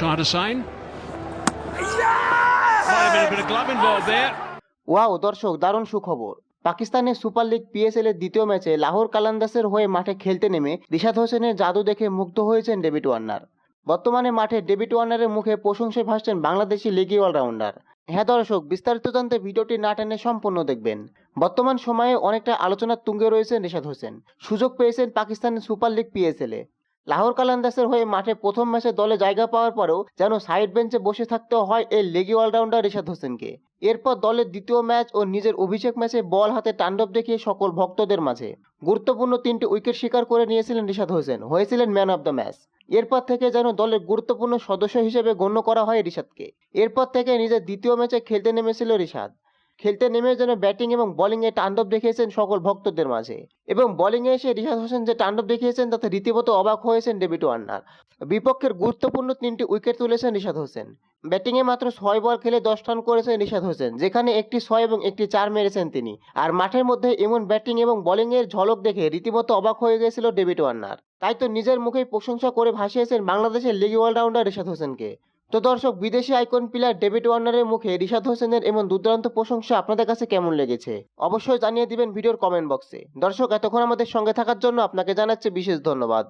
Shot Hussain. Might have been a bit of glove involved there. Wow দর্শক দারুণ সুখবর। পাকিস্তানের সুপার লিগ পিএসএল এর দ্বিতীয় ম্যাচে লাহোর কালান্দাসের হয়ে মাঠে খেলতে নেমে রিশাদ হোসেনের জাদু দেখে মুগ্ধ হয়েছেন ডেভিড ওয়ার্নার। বর্তমানে মাঠে ডেভিড ওয়ার্নারের মুখে প্রশংসায় ভাসছেন বাংলাদেশি লিগি অলরাউন্ডার। হ্যাঁ দর্শক বিস্তারিত জানতে ভিডিওটি না টেনে সম্পূর্ণ দেখবেন। বর্তমান সময়ে অনেকটা আলোচনার তুঙ্গে রয়েছেন রিশাদ হোসেন। সুযোগ পেয়েছেন পাকিস্তানের সুপার লিগ পিএসএল এ। লাহোর কালান্দাসের হয়ে মাঠে প্রথম ম্যাচে দলে জায়গা পাওয়ার পরেও যেন সাইড বেঞ্চে বসে থাকতে হয় এই লেগি অলরাউন্ডার রিশাদ হোসেনকে। এরপর দলের দ্বিতীয় ম্যাচ ও নিজের অভিষেক ম্যাচে বল হাতে তাণ্ডব দেখিয়ে সকল ভক্তদের মাঝে। গুরুত্বপূর্ণ তিনটি উইকেট শিকার করে নিয়েছিলেন রিশাদ হোসেন, হয়েছিলেন ম্যান অব দ্য ম্যাচ। এরপর থেকে যেন দলের গুরুত্বপূর্ণ সদস্য হিসেবে গণ্য করা হয় রিশাদকে। এরপর থেকে নিজের দ্বিতীয় ম্যাচে খেলতে নেমেছিল রিশাদ। খেলতে নেমে যেন ব্যাটিং এবং বোলিংয়ে তাণ্ডব দেখিয়েছেন সকল ভক্তদের মাঝে। এবং বোলিংয়ে এসে রিশাদ হোসেন যে তাণ্ডব দেখিয়েছেন, তাতে রীতিমতো অবাক হয়েছেন ডেভিড ওয়ার্নার বিপক্ষের গুরুত্বপূর্ণ তিনটি উইকেট তুলেছেন রিশাদ হোসেন। ব্যাটিংয়ে মাত্র ছয় বল খেলে দশ রান করেছেন রিশাদ হোসেন, যেখানে একটি ছয় এবং একটি চার মেরেছেন তিনি। আর মাঠের মধ্যে এমন ব্যাটিং এবং বোলিংয়ের ঝলক দেখে রীতিমতো অবাক হয়ে গিয়েছিল ডেভিড ওয়ার্নার তাই তো নিজের মুখেই প্রশংসা করে ভাসিয়েছেন বাংলাদেশের লিগ অলরাউন্ডার রিশাদ হোসেনকে। তো দর্শক, বিদেশি আইকন প্লেয়ার ডেভিড ওয়ার্নারের মুখে রিশাদ হোসেনের এমন দুর্দান্ত প্রশংসা আপনাদের কাছে কেমন লেগেছে? অবশ্যই জানিয়ে দিবেন ভিডিওর কমেন্ট বক্সে দর্শক, এতক্ষণ আমাদের সঙ্গে থাকার জন্য আপনাকে জানাচ্ছি বিশেষ ধন্যবাদ।